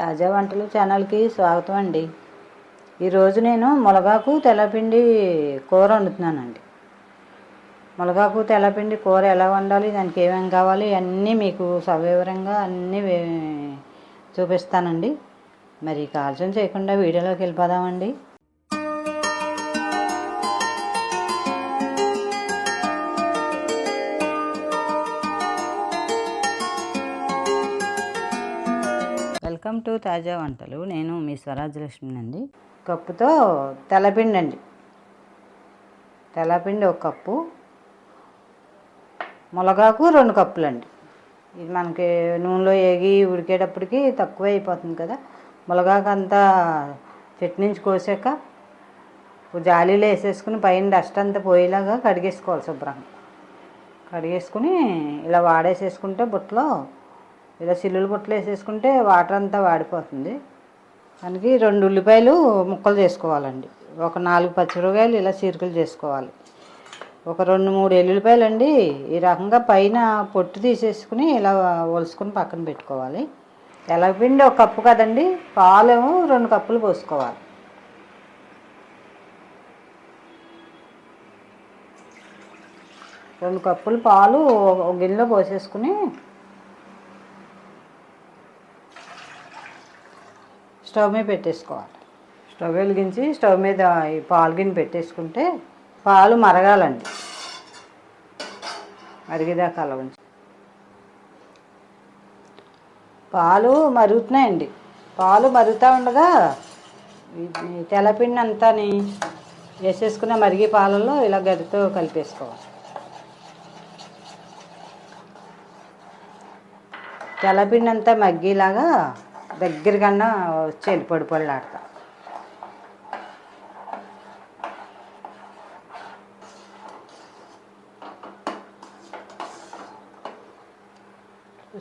తాజా వంటలు ఛానల్కి స్వాగతం అండి. ఈరోజు నేను మునగాకు తెల్లపిండి కూర వండుతున్నానండి. మునగాకు తెల్లపిండి కూర ఎలా వండాలి దానికి ఏమేమి కావాలి అన్నీ మీకు సవివరంగా అన్నీ వే- చూపిస్తానండి. మరి కాల్చం చేయకుండా వీడియోలోకి వెళ్ళిపోదామండి. వెల్కమ్ టు తాజా వంటలు. నేను మీ స్వరాజలక్ష్మి అండి కప్పుతో తెల్లపిండి అండి. తెల్లపిండి ఒక కప్పు. మునగాకు రెండు కప్పులండి. ఇది మనకి నూనెలో ఏగి ఉడికేటప్పటికి తక్కువ అయిపోతుంది కదా. మునగాకు అంతా చెట్టు నుంచి కోసాక జాలీలో వేసేసుకుని పైన డస్ట్ అంతా పోయేలాగా కడిగేసుకోవాలి శుభ్రంగా. కడిగేసుకుని ఇలా వాడేసేసుకుంటే బుట్టలో ఇలా సిల్లులు బుట్టలు వేసేసుకుంటే వాటర్ అంతా వాడిపోతుంది. దానికి రెండు ఉల్లిపాయలు ముక్కలు చేసుకోవాలండి. ఒక నాలుగు పచ్చిమిరపకాయలు ఇలా చీరికలు చేసుకోవాలి. ఒక రెండు మూడు ఎల్లుల్లిపాయలు అండి. ఈ రకంగా పైన పొట్టు తీసేసుకుని ఇలా ఒలుసుకుని పక్కన పెట్టుకోవాలి. తెల్లపిండి ఒక కప్పు కదండి. పాలేమో రెండు కప్పులు పోసుకోవాలి. రెండు కప్పులు పాలు గిన్నెలో పోసేసుకుని స్టవ్ మీద పెట్టేసుకోవాలి. స్టవ్ వెలిగించి స్టవ్ మీద ఈ పాలు గిన్నె పెట్టేసుకుంటే పాలు మరగాలండి. మరిగేదాకా అలా ఉంచి. పాలు మరుగుతున్నాయండి. పాలు మరుగుతూ ఉండగా తెలపిండి తెల్లపిండి అంతాని వేసేసుకున్న మరిగే పాలల్లో ఇలా గరితో కలిపేసుకోవాలి. తెల్లపిండి అంతా మగ్గిలాగా దగ్గరకన్నా వచ్చేది పొడి పొడిలాడతా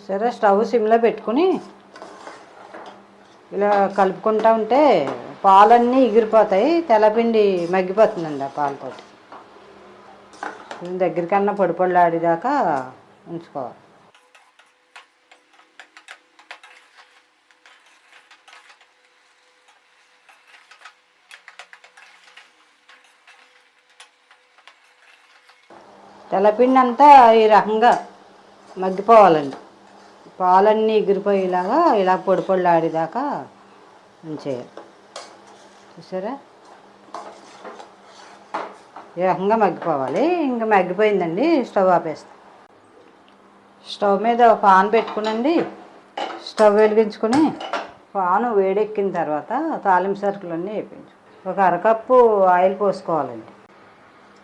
సరే స్టవ్ సిమ్లో పెట్టుకుని ఇలా కలుపుకుంటా ఉంటే పాలన్నీ ఎగిరిపోతాయి తెల్లపిండి మగ్గిపోతుందండి ఆ పాలతోటి. దగ్గరికన్నా పొడి పొడిలాడేదాకా ఉంచుకోవాలి. తెల్లపిండి అంతా ఈ రకంగా మగ్గిపోవాలండి. పాలన్నీ ఎగిరిపోయేలాగా ఇలా పొడి పొడిలాడేదాకా ఉంచేయాలి. చూసారా? ఈ రకంగా మగ్గిపోవాలి. ఇంకా మగ్గిపోయిందండి స్టవ్ ఆపేస్తాం. స్టవ్ మీద పాన్ పెట్టుకునండి. స్టవ్ వెలిగించుకుని పాను వేడెక్కిన తర్వాత తాలింపు సరుకులన్నీ వేయించు ఒక అరకప్పు ఆయిల్ పోసుకోవాలండి.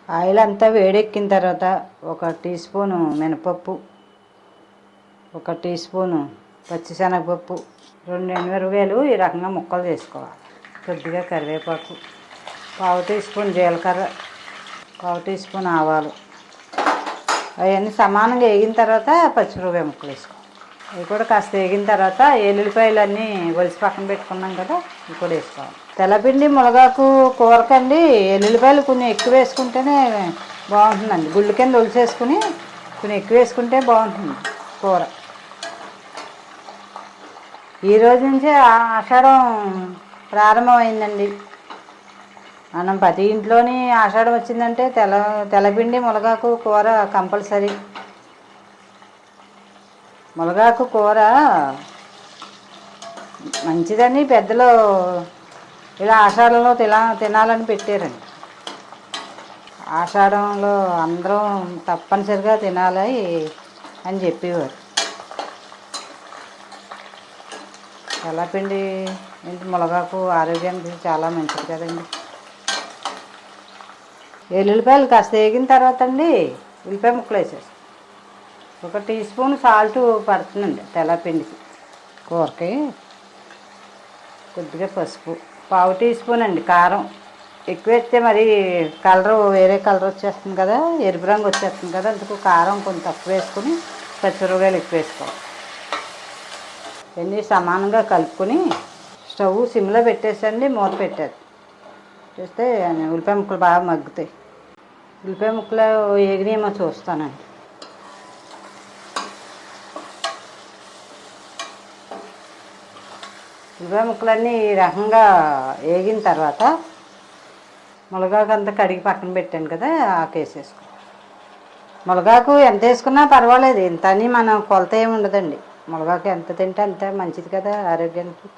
ఆయిల్ అంతా వేడెక్కిన తర్వాత ఒక టీ స్పూను మినపప్పు ఒక టీ స్పూను పచ్చిశనగపప్పు రెండు ఎనిమిరవేలు ఈ రకంగా ముక్కలు చేసుకోవాలి. కొద్దిగా కరివేపాకు పావు టీ స్పూన్ జీలకర్ర పావు టీ స్పూన్ ఆవాలు. అవన్నీ సమానంగా వేగిన తర్వాత పచ్చిమిరపకాయ ముక్కలు వేసుకోవాలి. అవి కూడా కాస్త వేగిన తర్వాత ఎల్లుల్లిపాయలు అన్నీ ఒలిసి పక్కన పెట్టుకున్నాం కదా ఇవి కూడా వేసుకోవాలి. తెల్లపిండి మునగాకు కూరకండి ఎల్లుల్లిపాయలు కొన్ని ఎక్కువ వేసుకుంటేనే బాగుంటుందండి. గుళ్ళు కింద ఒలిసేసుకుని కొన్ని ఎక్కువ వేసుకుంటే బాగుంటుంది కూర. ఈ రోజు నుంచే ఆ- ఆషాఢం ప్రారంభమైందండి. మనం ప్రతి ఇంట్లోని ఆషాఢం వచ్చిందంటే తెల్ల తెల్లపిండి మునగాకు కూర కంపల్సరీ. మునగాకు కూర. మంచిదని పెద్దలు ఇలా ఆషాఢంలో తిలా తినాలని పెట్టారండి. ఆషాఢంలో అందరం తప్పనిసరిగా తినాలి అని చెప్పేవారు. తెల్లపిండి ఏంటి మునగాకు ఆరోగ్యానికి చాలా మంచిది కదండి. ఎల్లుల్లిపాయలు కాస్త వేగిన తర్వాత అండి ఉల్లిపాయ ముక్కలు వేసేసి ఒక టీ స్పూన్ సాల్ట్ పడుతుందండి తెల్లపిండికి. కూరకి కొద్దిగా పసుపు. పావు టీ స్పూన్ అండి కారం. ఎక్కువ వేస్తే మరి కలర్ వేరే కలర్ వచ్చేస్తుంది కదా ఎరుపు రంగు వచ్చేస్తుంది కదా అందుకు కారం కొంచెం తక్కువ వేసుకుని పచ్చిమిరపకాయలు ఎక్కువ వేసుకోవాలి. ఇవన్నీ సమానంగా కలుపుకొని స్టవ్ సిమ్లో పెట్టేసండి మూత పెట్టేది. చూస్తే ఉల్లిపాయ ముక్కలు బాగా మగ్గుతాయి. ఉల్లిపాయ ముక్కలు ఏగినేమో చూస్తానండి. ఉల్లిపాయ ముక్కలన్నీ ఈ రకంగా వేగిన తర్వాత మునగాకంతా కడిగి పక్కన పెట్టాను కదా ఆకేసేసుకో. మునగాకు ఎంత వేసుకున్నా పర్వాలేదు ఇంత అని మనం కొలత ఏమి ఉండదండి. మునగాకు ఎంత తింటే అంత మంచిది కదా ఆరోగ్యానికి.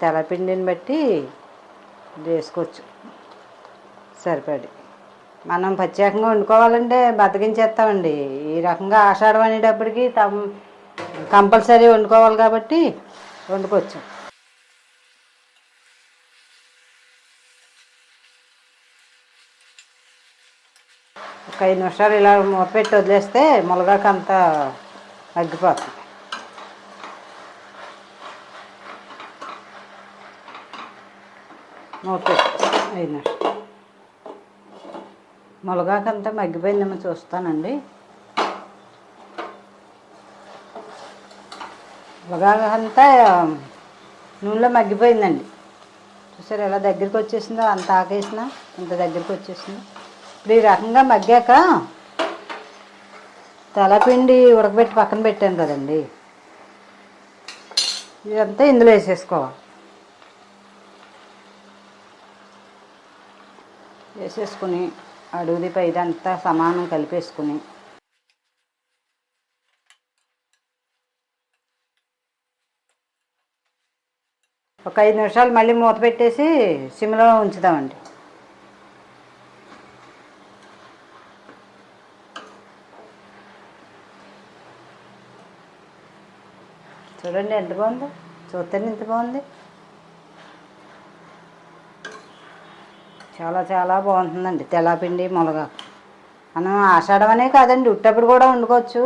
తెల్లపిండిని బట్టి వేసుకోవచ్చు. సరిపడి. మనం ప్రత్యేకంగా వండుకోవాలంటే బతికించేస్తామండి ఈ రకంగా ఆషాఢం అనేటప్పటికి తమ కంపల్సరీ వండుకోవాలి కాబట్టి వండుకోవచ్చు. ఒక ఐదు నిమిషాలు ఇలా మూత పెట్టి వదిలేస్తే మునగాకు అంతా మగ్గిపోతుంది మూత ఐదు నిమిషాలు. మునగాకు మగ్గిపోయిందేమో చూస్తానండి. మునగాకు అంతా నూనెలో మగ్గిపోయిందండి. చూసారు ఎలా దగ్గరికి వచ్చేసిందో అంత ఆకేసిన ఇంత దగ్గరికి వచ్చేసిందో. ఇప్పుడు ఈ రకంగా మగ్గాక తలపిండి ఉడకబెట్టి పక్కన పెట్టాను కదండి. ఇదంతా ఇందులో వేసేసుకోవాలి. వేసేసుకుని అడుగుది పైదంతా సమానం కలిపేసుకుని. ఒక ఐదు నిమిషాలు మళ్ళీ మూత పెట్టేసి సిమ్లో ఉంచుదామండి. చూడండి ఎంత బాగుందో? చూస్తేనే ఎంత బాగుంది. చాలా చాలా బాగుంటుందండి. తెల్లపిండి మునగా. మనం ఆషాఢం అనే కాదండి ఉట్టప్పుడు కూడా వండుకోవచ్చు.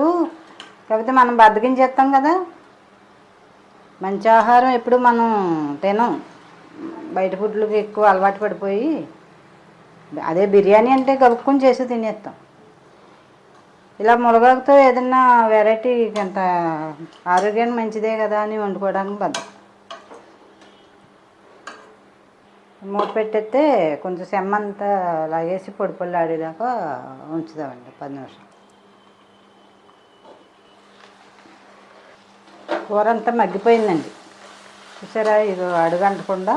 కాకపోతే మనం బద్దకించేస్తాం కదా. మంచి ఆహారం ఎప్పుడు మనం తినం. బయట ఫుడ్లకి ఎక్కువ అలవాటు పడిపోయి. అదే బిర్యానీ అంటే గబుక్కుని చేసి తినేస్తాం. ఇలా మునగాకుతో ఏదన్నా వెరైటీ అంత ఆరోగ్యానికి మంచిదే కదా అని వండుకోవడానికి బద్దం మూత పెట్టేస్తే కొంచెం సెమ్మంతా లాగేసి పొడి పొడి ఆడేదాకా ఉంచుదామండి పది నిమిషాలు. కూర అంతా మగ్గిపోయిందండి. చూసారా ఇది అడుగంటకుండా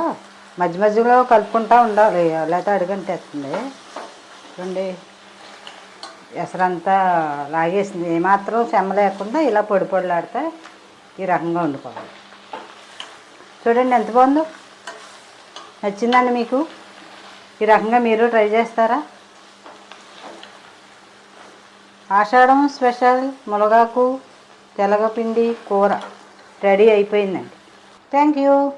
మధ్య మధ్యలో కలుపుకుంటా ఉండాలి లేకపోతే అడుగంటేస్తుంది. చూడండి. ఎసరంతా లాగేసింది. ఏమాత్రం సెమ్మ లేకుండా ఇలా పొడి పొడిలాడితే ఈ రకంగా వండుకోవాలి. చూడండి ఎంత బాగుందో. నచ్చిందండి మీకు? ఈ రకంగా మీరు ట్రై చేస్తారా? ఆషాఢం స్పెషల్ మునగాకు తెలగపిండి కూర రెడీ అయిపోయిందండి. Thank you.